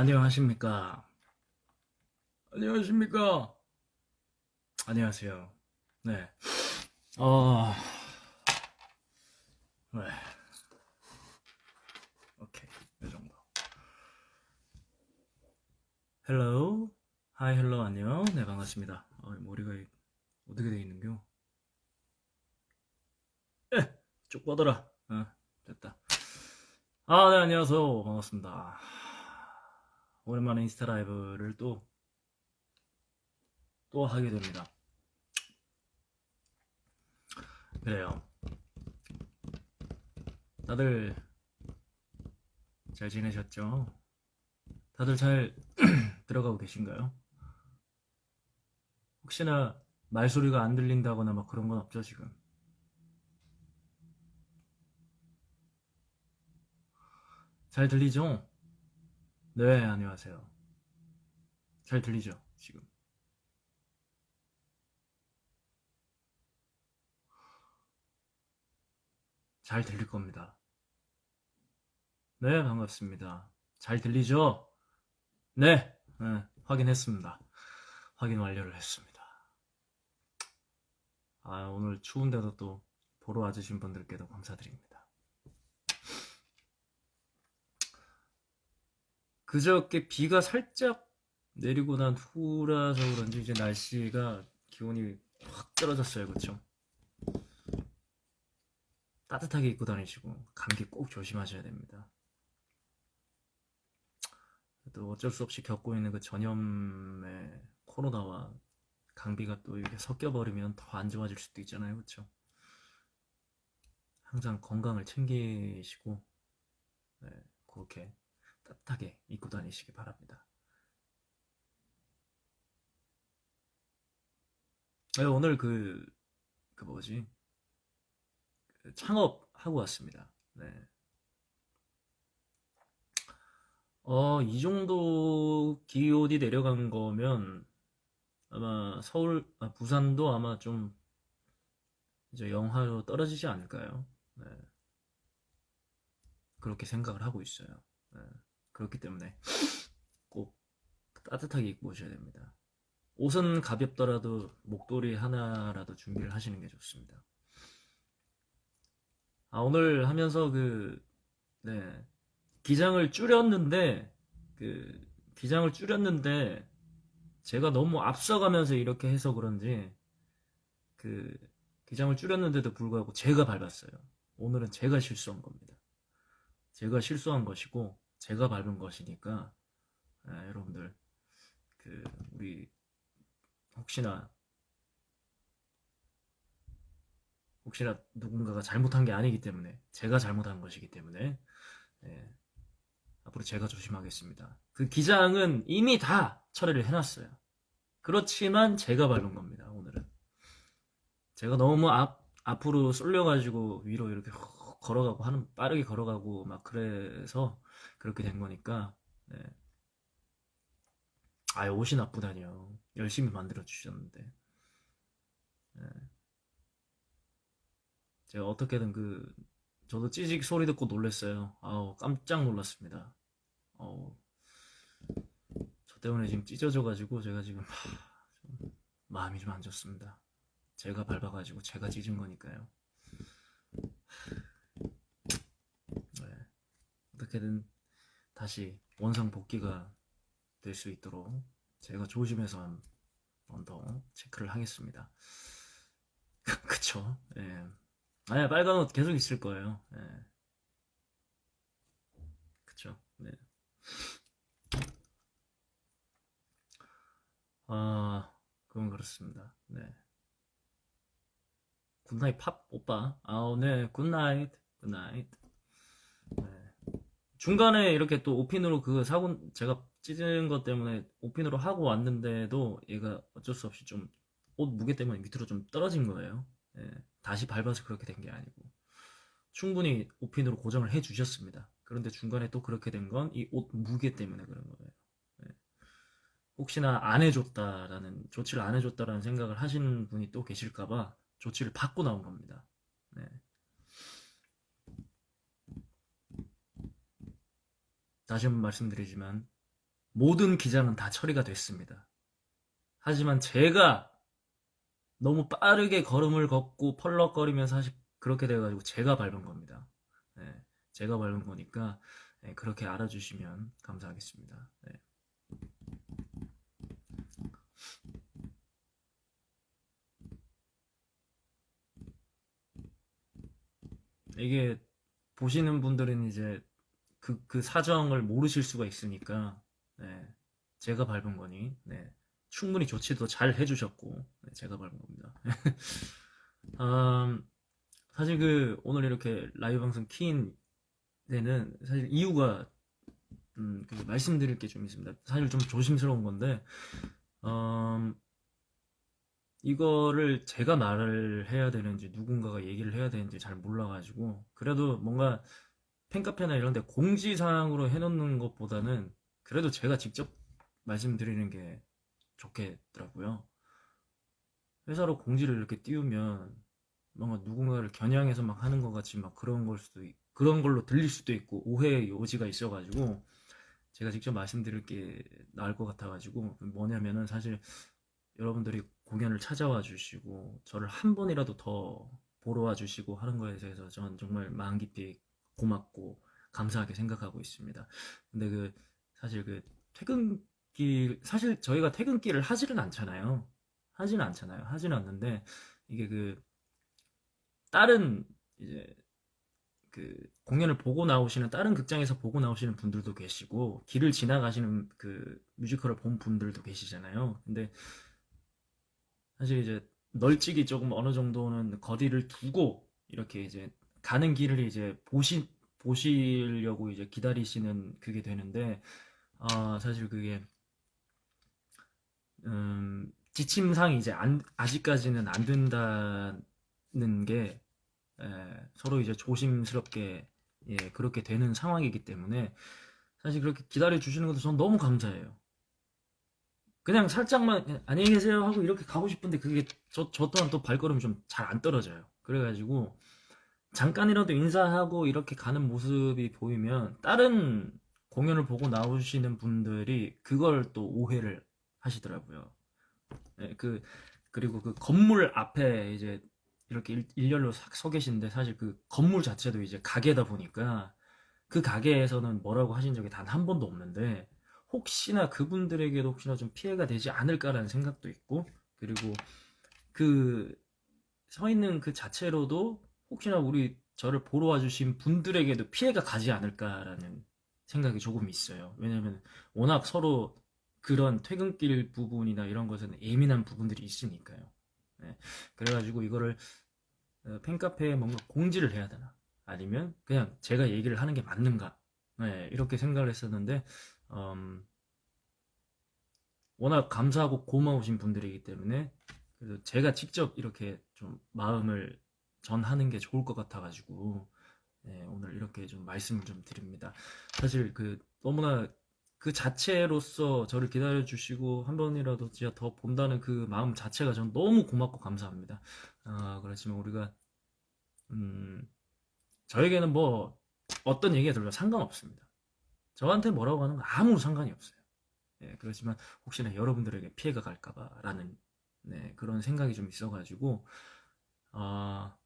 안녕하십니까. 안녕하십니까. 안녕하세요. 네. 어, 네. 오케이. 이 정도. 헬로. 하이 헬로 안녕. 네, 반갑습니다. 어, 머리가 이- 어떻게 돼 있는겨? 에! 쭉 뻗어라. 어, 됐다. 아, 네, 안녕하세요. 반갑습니다. 오랜만에 인스타 라이브를 또, 또 하게 됩니다. 그래요. 다들 잘 지내셨죠? 다들 잘 들어가고 계신가요? 혹시나 말소리가 안 들린다거나 막 그런 건 없죠, 지금? 잘 들리죠? 네, 안녕하세요. 잘 들리죠, 지금? 잘 들릴 겁니다. 네, 반갑습니다. 잘 들리죠? 네, 네, 확인했습니다. 확인 완료를 했습니다. 아, 오늘 추운데도 또 보러 와주신 분들께도 감사드립니다. 그저께 비가 살짝 내리고 난 후라서 그런지 이제 날씨가 기온이 확 떨어졌어요, 그쵸? 따뜻하게 입고 다니시고 감기 꼭 조심하셔야 됩니다. 또 어쩔 수 없이 겪고 있는 그 전염의 코로나와 감기가 또 이렇게 섞여버리면 더 안 좋아질 수도 있잖아요, 그쵸? 항상 건강을 챙기시고 네, 그렇게 따뜻하게 입고 다니시기 바랍니다. 네, 오늘 그, 그 뭐지? 그 창업하고 왔습니다. 네. 어, 이 정도 기온이 내려간 거면 아마 서울, 아, 부산도 아마 좀 이제 영하로 떨어지지 않을까요? 네. 그렇게 생각을 하고 있어요. 네. 그렇기 때문에 꼭 따뜻하게 입고 오셔야 됩니다. 옷은 가볍더라도 목도리 하나라도 준비를 하시는 게 좋습니다. 아, 오늘 하면서 그, 네, 기장을 줄였는데, 그, 기장을 줄였는데, 제가 너무 앞서가면서 이렇게 해서 그런지, 그, 기장을 줄였는데도 불구하고 제가 밟았어요. 오늘은 제가 실수한 겁니다. 제가 실수한 것이고, 제가 밟은 것이니까, 아, 여러분들, 그, 우리, 혹시나, 혹시나 누군가가 잘못한 게 아니기 때문에, 제가 잘못한 것이기 때문에, 예, 앞으로 제가 조심하겠습니다. 그 기장은 이미 다 처리를 해놨어요. 그렇지만 제가 밟은 겁니다, 오늘은. 제가 너무 앞, 앞으로 쏠려가지고 위로 이렇게 훅 걸어가고 하는, 빠르게 걸어가고 막 그래서 그렇게 된 거니까, 네. 아유, 옷이 나쁘다니요. 열심히 만들어 주셨는데. 네. 제가 어떻게든 그, 저도 찌직 소리 듣고 놀랐어요. 아우, 깜짝 놀랐습니다. 어우, 저 때문에 지금 찢어져 가지고 제가 지금 하, 좀 마음이 좀 안 좋습니다. 제가 밟아가지고 제가 찢은 거니까요. 네. 어떻게든 다시 원상 복귀가 될 수 있도록 제가 조심해서 한 번 더 체크를 하겠습니다. 그쵸? 예. 아니, 빨간 옷 계속 있을 거예요. 예. 그쵸? 네. 아, 그건 그렇습니다. 네. 굿나잇 팝 오빠. 아우, 네. 굿나잇. 굿나잇. 네. 중간에 이렇게 또 오핀으로 그 사고, 제가 찢은 것 때문에 오핀으로 하고 왔는데도 얘가 어쩔 수 없이 좀 옷 무게 때문에 밑으로 좀 떨어진 거예요. 예. 다시 밟아서 그렇게 된 게 아니고. 충분히 오핀으로 고정을 해 주셨습니다. 그런데 중간에 또 그렇게 된 건 이 옷 무게 때문에 그런 거예요. 예. 혹시나 안 해줬다라는, 조치를 안 해줬다라는 생각을 하시는 분이 또 계실까봐 조치를 받고 나온 겁니다. 네. 다시 한번 말씀드리지만 모든 기장은 다 처리가 됐습니다. 하지만 제가 너무 빠르게 걸음을 걷고 펄럭거리면서 사실 그렇게 돼가지고 제가 밟은 겁니다. 네, 제가 밟은 거니까 네, 그렇게 알아주시면 감사하겠습니다. 네. 이게 보시는 분들은 이제 그, 그 사정을 모르실 수가 있으니까 네, 제가 밟은 거니 네, 충분히 조치도 잘 해주셨고 네, 제가 밟은 겁니다. 음, 사실 그 오늘 이렇게 라이브 방송 키인 데는 사실 이유가 음, 그 말씀드릴 게 좀 있습니다. 사실 좀 조심스러운 건데 음, 이거를 제가 말을 해야 되는지 누군가가 얘기를 해야 되는지 잘 몰라가지고 그래도 뭔가 팬카페나 이런 데 공지사항으로 해놓는 것보다는 그래도 제가 직접 말씀드리는 게 좋겠더라고요. 회사로 공지를 이렇게 띄우면 뭔가 누군가를 겨냥해서 막 하는 것 같이 막 그런 걸 수도 있, 그런 걸로 들릴 수도 있고 오해의 요지가 있어가지고 제가 직접 말씀드릴 게 나을 것 같아가지고 뭐냐면은 사실 여러분들이 공연을 찾아와 주시고 저를 한 번이라도 더 보러 와 주시고 하는 거에 대해서 저는 정말 마음 깊이 고맙고 감사하게 생각하고 있습니다. 근데 그 사실 그 퇴근길 사실 저희가 퇴근길을 하지는 않잖아요. 하지는 않잖아요. 하지는 않는데 이게 그 다른 이제 그 공연을 보고 나오시는 다른 극장에서 보고 나오시는 분들도 계시고 길을 지나가시는 그 뮤지컬을 본 분들도 계시잖아요. 근데 사실 이제 널찍이 조금 어느 정도는 거리를 두고 이렇게 이제 가는 길을 이제 보시 보시려고 이제 기다리시는 그게 되는데 아 사실 그게 음 지침상이 이제 안 아직까지는 안 된다는 게 에, 서로 이제 조심스럽게 예, 그렇게 되는 상황이기 때문에 사실 그렇게 기다려 주시는 것도 전 너무 감사해요. 그냥 살짝만 그냥 안녕히 계세요 하고 이렇게 가고 싶은데 그게 저, 저 또한 또 발걸음이 좀 잘 안 떨어져요. 그래가지고 잠깐이라도 인사하고 이렇게 가는 모습이 보이면 다른 공연을 보고 나오시는 분들이 그걸 또 오해를 하시더라고요. 예, 그 그리고 그 건물 앞에 이제 이렇게 일- 일렬로 싹서 계신데 사실 그 건물 자체도 이제 가게다 보니까 그 가게에서는 뭐라고 하신 적이 단 한 번도 없는데 혹시나 그분들에게도 혹시나 좀 피해가 되지 않을까라는 생각도 있고 그리고 그 서 있는 그 자체로도 혹시나 우리 저를 보러 와주신 분들에게도 피해가 가지 않을까라는 생각이 조금 있어요. 왜냐면 워낙 서로 그런 퇴근길 부분이나 이런 것에는 예민한 부분들이 있으니까요. 네. 그래가지고 이거를 어, 팬카페에 뭔가 공지를 해야 되나 아니면 그냥 제가 얘기를 하는 게 맞는가 네, 이렇게 생각을 했었는데 음, 워낙 감사하고 고마우신 분들이기 때문에 그래서 제가 직접 이렇게 좀 마음을 전하는 게 좋을 것 같아가지고 네, 오늘 이렇게 좀 말씀을 좀 드립니다. 사실 그 너무나 그 자체로서 저를 기다려 주시고 한 번이라도 진짜 더 본다는 그 마음 자체가 전 너무 고맙고 감사합니다. 아, 그렇지만 우리가 음, 저에게는 뭐 어떤 얘기가 들어도 상관없습니다. 저한테 뭐라고 하는 건 아무 상관이 없어요. 예, 그렇지만 혹시나 여러분들에게 피해가 갈까봐라는 네, 그런 생각이 좀 있어가지고 아,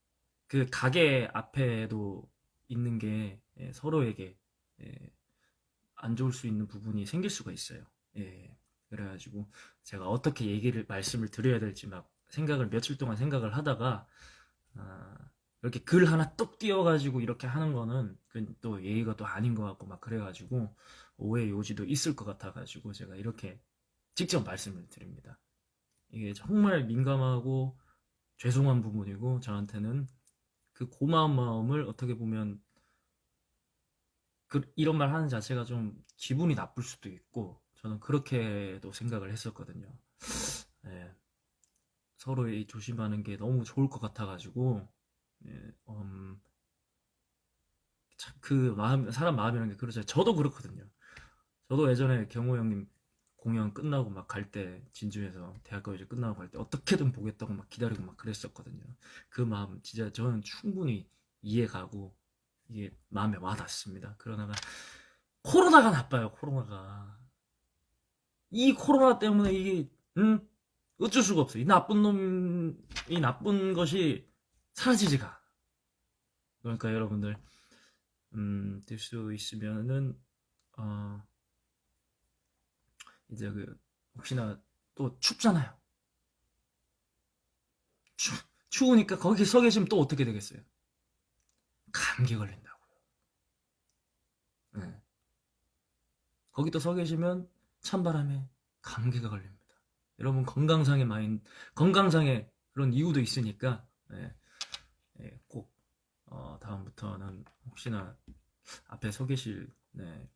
그 가게 앞에도 있는 게 예, 서로에게 예, 안 좋을 수 있는 부분이 생길 수가 있어요. 예, 그래가지고 제가 어떻게 얘기를 말씀을 드려야 될지 막 생각을 며칠 동안 생각을 하다가 아, 이렇게 글 하나 뚝 띄워가지고 이렇게 하는 거는 그또 예의가 또 아닌 것 같고 막 그래가지고 오해 요지도 있을 것 같아가지고 제가 이렇게 직접 말씀을 드립니다. 이게 정말 민감하고 죄송한 부분이고 저한테는 그 고마운 마음을 어떻게 보면 그 이런 말 하는 자체가 좀 기분이 나쁠 수도 있고 저는 그렇게도 생각을 했었거든요. 예, 서로 이 조심하는 게 너무 좋을 것 같아가지고 예, 음, 참그 마음 사람 마음이라는 게 그렇죠. 저도 그렇거든요. 저도 예전에 경호 형님 공연 끝나고 막 갈 때 진주에서 대학교 이제 끝나고 갈 때 어떻게든 보겠다고 막 기다리고 막 그랬었거든요. 그 마음 진짜 저는 충분히 이해가고 이게 마음에 와닿습니다. 그러다가 코로나가 나빠요. 코로나가 이 코로나 때문에 이게 응? 어쩔 수가 없어. 이 나쁜 놈, 이 나쁜 것이 사라지지가. 그러니까 여러분들 음, 될 수 있으면은 어 이제 그 혹시나 또 춥잖아요. 추, 추우니까 거기 서 계시면 또 어떻게 되겠어요? 감기 걸린다고요. 네. 거기 또 서 계시면 찬바람에 감기가 걸립니다. 여러분 건강상의 마인 건강상의 그런 이유도 있으니까 네. 네, 꼭 어, 다음부터는 혹시나 앞에 서 계실 네.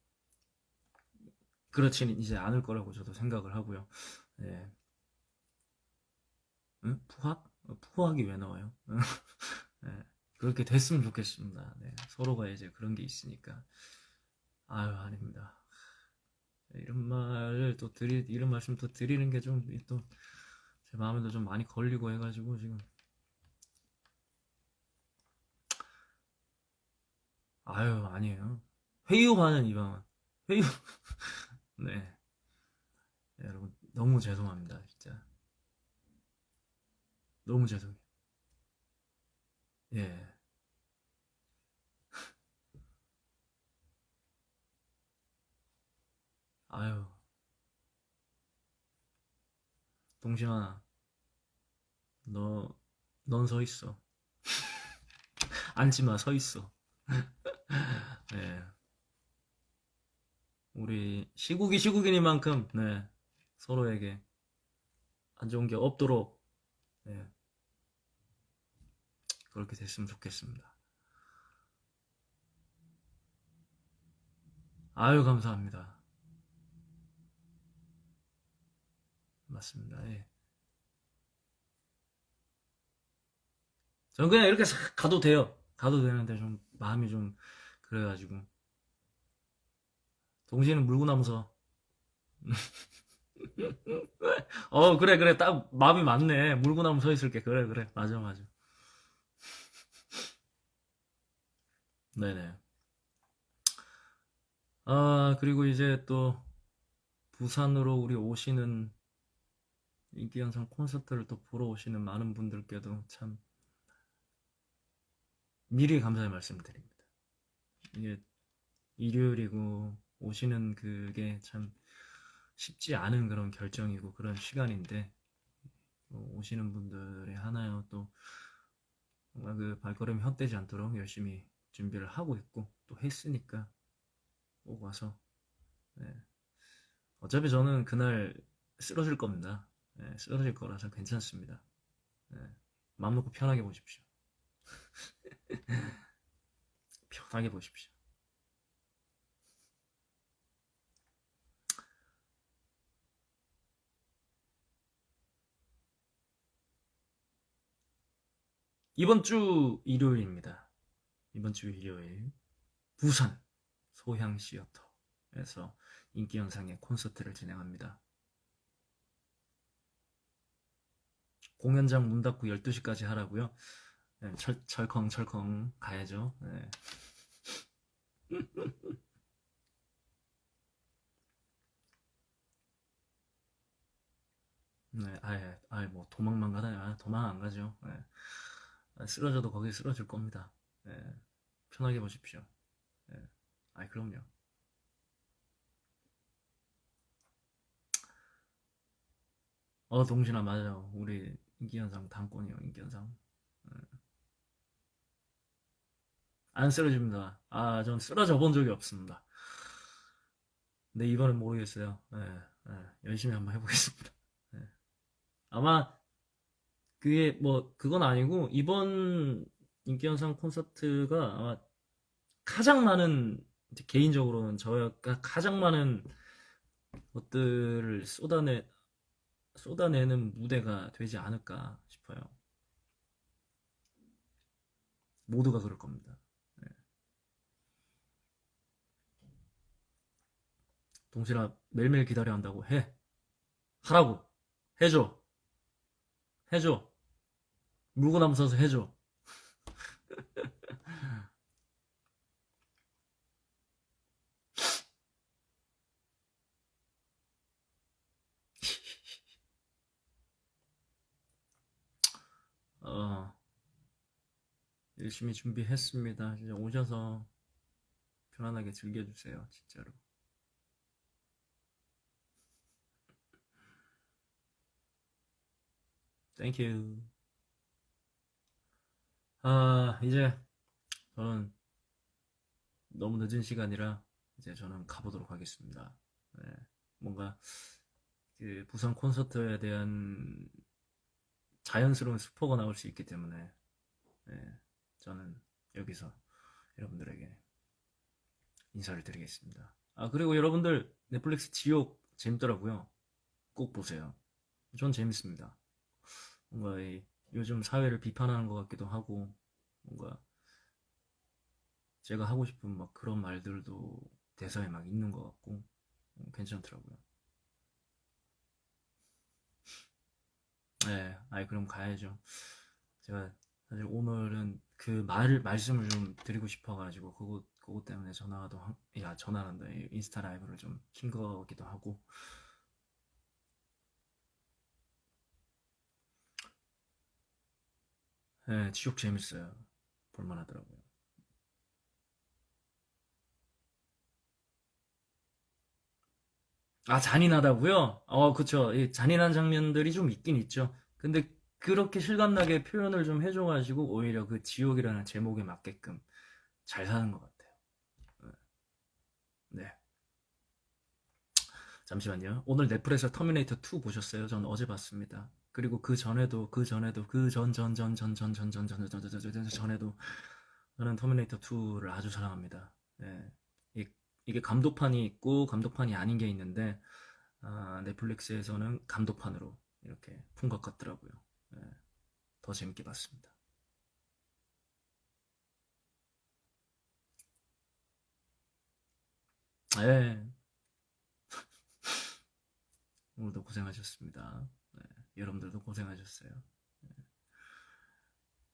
그렇지는 이제 않을 거라고 저도 생각을 하고요. 네. 응? 푸학? 어, 푸학이 왜 나와요? 네. 그렇게 됐으면 좋겠습니다. 네. 서로가 이제 그런 게 있으니까. 아유, 아닙니다. 이런 말을 또 드리, 이런 말씀 또 드리는 게 좀, 또, 제 마음에도 좀 많이 걸리고 해가지고, 지금. 아유, 아니에요. 회유하는 이 방은. 회유. 네. 네, 여러분, 너무 죄송합니다, 진짜. 너무 죄송해요. 예. 아유, 동심아, 너, 넌 서 있어. 앉지 마, 서 있어. 네. 우리 시국이 시국이니만큼, 네, 서로에게 안 좋은 게 없도록, 네, 그렇게 됐으면 좋겠습니다. 아유, 감사합니다. 맞습니다. 예. 저는 그냥 이렇게 싹 가도 돼요. 가도 되는데 좀 마음이 좀 그래가지고 동시에는 물구나무서. 어 그래 그래. 딱 마음이 맞네. 물구나무 서 있을게. 그래 그래. 맞아 맞아. 네네. 아 그리고 이제 또 부산으로 우리 오시는 인기영상 콘서트를 또 보러 오시는 많은 분들께도 참 미리 감사의 말씀드립니다. 이게 일요일이고 오시는 그게 참 쉽지 않은 그런 결정이고 그런 시간인데 뭐 오시는 분들의 하나요 또 뭔가 그 발걸음이 헛되지 않도록 열심히 준비를 하고 있고 또 했으니까 꼭 와서 네. 어차피 저는 그날 쓰러질 겁니다. 네, 쓰러질 거라서 괜찮습니다. 네, 마음 놓고 편하게 보십시오. 편하게 보십시오. 이번 주 일요일입니다. 이번 주 일요일 부산 소향 시어터에서 인기 영상의 콘서트를 진행합니다. 공연장 문 닫고 12시까지 하라고요. 네, 철, 철컹 철컹 가야죠. 네. 네, 아예, 아예 뭐 도망만 가다니, 아, 도망 안 가죠. 네. 아, 쓰러져도 거기 쓰러질 겁니다. 네, 편하게 보십시오. 네. 아이, 그럼요. 어, 동진아, 맞아요. 우리 인기현상 당권이요, 인기현상. 네. 안 쓰러집니다. 아, 전 쓰러져 본 적이 없습니다. 근데 이번엔 모르겠어요. 네, 네, 열심히 한번 해보겠습니다. 네. 아마 그게 뭐 그건 아니고 이번 인기현상 콘서트가 아마 가장 많은 개인적으로는 저가 가장 많은 것들을 쏟아내 쏟아내는 무대가 되지 않을까 싶어요. 모두가 그럴 겁니다. 네. 동실아 매일매일 기다려 한다고 해. 하라고. 해줘. 해줘. 물고 나무 사서 해줘. 어, 열심히 준비했습니다. 진짜 오셔서 편안하게 즐겨주세요. 진짜로. 땡큐. 아, 이제 저는 너무 늦은 시간이라 이제 저는 가보도록 하겠습니다. 네, 뭔가 그 부산 콘서트에 대한 자연스러운 스포가 나올 수 있기 때문에 네, 저는 여기서 여러분들에게 인사를 드리겠습니다. 아, 그리고 여러분들 넷플릭스 지옥 재밌더라고요. 꼭 보세요. 전 재밌습니다. 뭔가 이 요즘 사회를 비판하는 것 같기도 하고 뭔가 제가 하고 싶은 막 그런 말들도 대사에 막 있는 것 같고 음, 괜찮더라고요. 네, 아이 그럼 가야죠. 제가 사실 오늘은 그말 말씀을 좀 드리고 싶어가지고 그거 그거 때문에 전화도 한- 야 전화란다 이 인스타 라이브를 좀 킨 거기도 하고 네, 지옥 재밌어요. 볼만하더라고요. 아, 잔인하다고요? 어, 그쵸. 이 잔인한 장면들이 좀 있긴 있죠. 근데 그렇게 실감나게 표현을 좀 해줘가지고 오히려 그 지옥이라는 제목에 맞게끔 잘 사는 것 같아요. 네. 잠시만요. 오늘 넷플릭스 터미네이터 2 보셨어요? 저는 어제 봤습니다. 그리고 그 전에도 그 전에도 그전전전 전 전 전 전 전 전 전 전 전 전에도 저는 터미네이터 2를 아주 사랑합니다. 네. 이- 이게 감독판이 있고 감독판이 아닌 게 있는데 아, 넷플릭스에서는 감독판으로 이렇게 푼것 같더라고요. 네. 더 재밌게 봤습니다. 네. 오늘도 고생하셨습니다. 네. 여러분들도 고생하셨어요.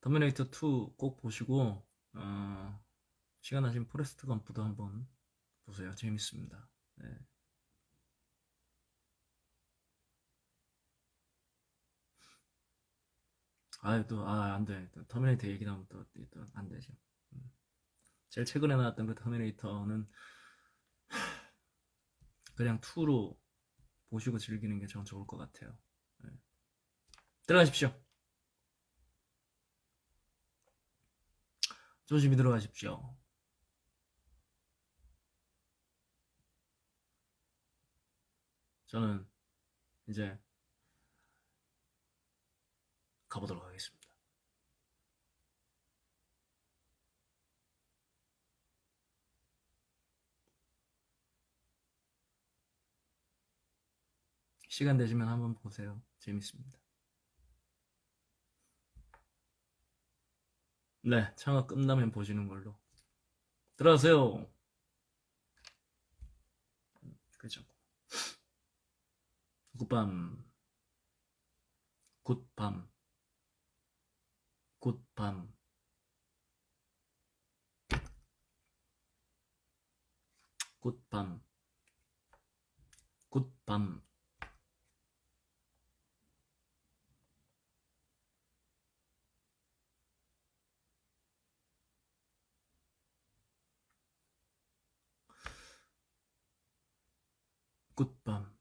터미네이터 2 꼭 보시고 어, 시간 나시면 포레스트 검프도 한번 보세요. 재밌습니다. 네. 아, 또, 아, 안 돼. 또 터미네이터 얘기 나오면 또, 또, 안 되죠. 음. 제일 최근에 나왔던 그 터미네이터는 그냥 2로 보시고 즐기는 게 전 좋을 것 같아요. 네. 들어가십시오. 조심히 들어가십시오. 저는 이제 가보도록 하겠습니다. 시간 되시면 한번 보세요. 재밌습니다. 네, 창업 끝나면 보시는 걸로. 들어가세요. 그죠. 굿밤. 굿밤. 굿밤. 굿밤. 굿밤. 굿밤.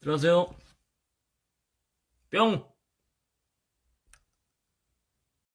들어가세요. 뿅!